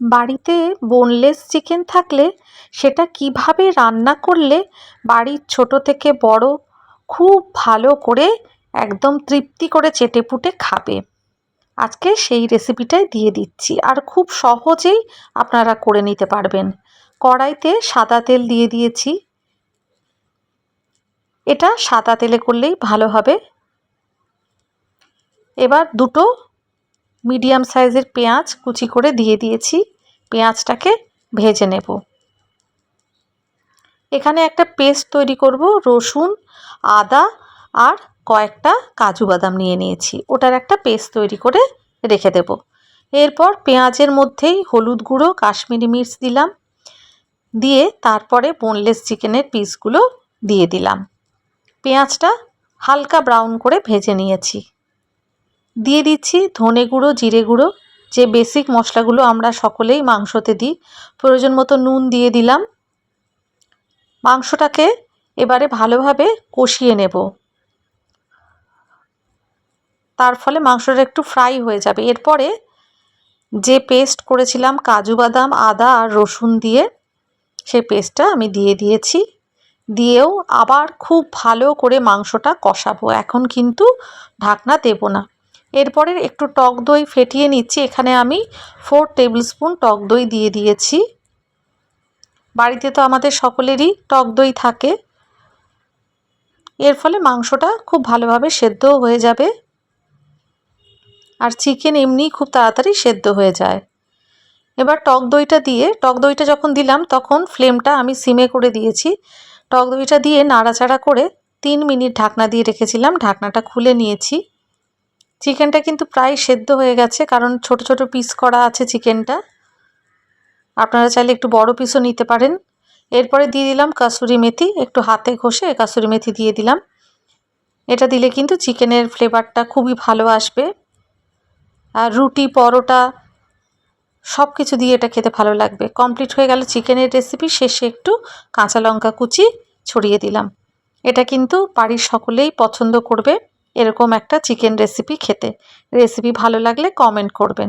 বাড়িতে boneless chicken থাকলে সেটা কীভাবে রান্না করলে বাড়ির ছোট থেকে বড় খুব ভালো করে একদম তৃপ্তি করে চেটেপুটে খাবে? আজকে সেই রেসিপিটাই দিয়ে দিচ্ছি। আর খুব সহজেই আপনারা করে নিতে পারবেন। কড়াইতে সাদা তেল দিয়ে দিয়েছি। এটা সাদা তেলে করলেই ভালো হবে। এবার দুটো মিডিয়াম সাইজের পেঁয়াজ কুচি করে দিয়ে দিয়েছি। পেঁয়াজটাকে ভেজে নেব। এখানে একটা পেস্ট তৈরি করব, রসুন, আদা আর কয়েকটা কাজু বাদাম নিয়ে নিয়েছি। ওটার একটা পেস্ট তৈরি করে রেখে দেব। এরপর পেঁয়াজের মধ্যেই হলুদ গুঁড়ো, কাশ্মীরি মির্চ দিলাম। দিয়ে তারপরে বোনলেস চিকেনের পিসগুলো দিয়ে দিলাম। পেঁয়াজটা হালকা ব্রাউন করে ভেজে নিয়েছি। দিয়ে দিচ্ছি ধনে গুঁড়ো, জিরে গুঁড়ো, যে বেসিক মশলাগুলো আমরা সকলেই মাংসতে দিই। প্রয়োজন মতো নুন দিয়ে দিলাম। মাংসটাকে এবারে ভালোভাবে কষিয়ে নেব। তার ফলে মাংসটা একটু ফ্রাই হয়ে যাবে। এরপরে যে পেস্ট করেছিলাম, কাজু বাদাম, আদা আর রসুন দিয়ে সেই পেস্টটা আমি দিয়ে দিয়েছি। দিয়েও আবার খুব ভালো করে মাংসটা কষাবো। এখন কিন্তু ঢাকনা দেবো না। এরপরে একটু টক দই ফেটিয়ে নিচ্ছি। এখানে আমি ফোর টেবিল স্পুন টক দই দিয়ে দিয়েছি। বাড়িতে তো আমাদের সকলেরই টক দই থাকে। এর ফলে মাংসটা খুব ভালোভাবে সেদ্ধও হয়ে যাবে। আর চিকেন এমনি খুব তাড়াতাড়ি সেদ্ধ হয়ে যায়। এবার টক দইটা দিয়ে, টক দইটা যখন দিলাম, তখন ফ্লেমটা আমি সিমে করে দিয়েছি। টক দইটা দিয়ে নাড়াচাড়া করে তিন মিনিট ঢাকনা দিয়ে রেখেছিলাম। ঢাকনাটা খুলে নিয়েছি। চিকেনটা কিন্তু প্রায় সেদ্ধ হয়ে গেছে, কারণ ছোট ছোট পিস করা আছে চিকেনটা আপনারা চাইলে একটু বড় পিসও নিতে পারেন। এরপরে দিয়ে দিলাম কাসুরি মেথি, একটু হাতে ঘষে কাসুরি মেথি দিয়ে দিলাম। এটা দিলে কিন্তু চিকেনের ফ্লেভারটা খুবই ভালো আসবে। আর রুটি, পরোটা সব কিছু দিয়ে এটা খেতে ভালো লাগবে। কমপ্লিট হয়ে গেল চিকেনের রেসিপি শেষে একটু কাঁচা লঙ্কা কুচি ছড়িয়ে দিলাম। এটা কিন্তু বাড়ির সকলেই পছন্দ করবে। এরকম একটা চিকেন রেসিপি খেতে। রেসিপি ভালো লাগলে কমেন্ট করবেন।